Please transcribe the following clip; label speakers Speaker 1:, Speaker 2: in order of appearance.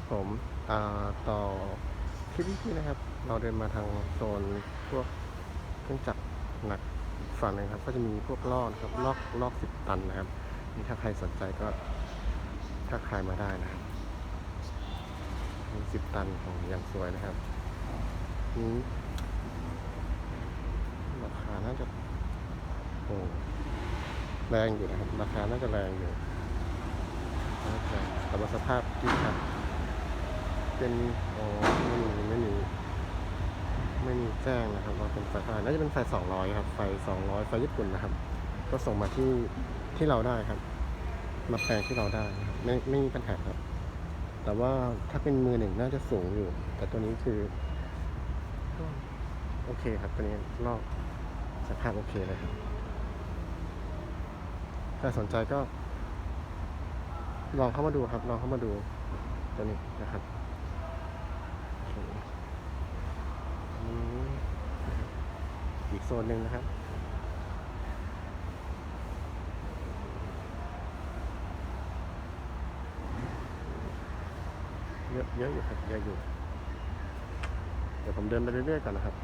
Speaker 1: ครับผมต่อคลิปที่นะครับ เราเดินมาทางโซนพวกเครื่องจักรหนักฝั่งนึงครับก็จะมีพวกลอกครับลอกลอกสิบตันนะครับนี่ถ้าใครสนใจก็ถ้าใครมาได้นะครับสิบตันของอย่างสวยนะครับนี้ราคาน่าจะโอ้แรงอยู่นะครับ ราคาน่าจะแรงอยู่แรงแต่ว่าสภาพดีครับ เป็นอ๋อไม่มีไม่มีไม่มีแจ้งนะครับว่าเป็นไฟเท่าไหร่น่าจะเป็นไฟสองร้อยครับ ไฟสองร้อยไฟญี่ปุ่นนะครับ ก็ส่งมาที่ที่เราได้ครับ มาแปลงที่เราได้นะครับไม่ไม่มีปัญหาครับ แต่ว่าถ้าเป็นมือหนึ่งน่าจะสูงอยู่ แต่ตัวนี้คือก็โอเคครับตัวนี้ลอกสภาพโอเคเลยครับถ้าสนใจก็ลองเข้ามาดูครับ ลองเข้ามาดูตัวนี้นะครับโอเคอันนี้นะครับ อีกโซนหนึ่งนะครับ เยอะเยอะอยู่ครับเยอะอยู่ เดี๋ยวผมเดินไปเรื่อยๆก่อนนะครับ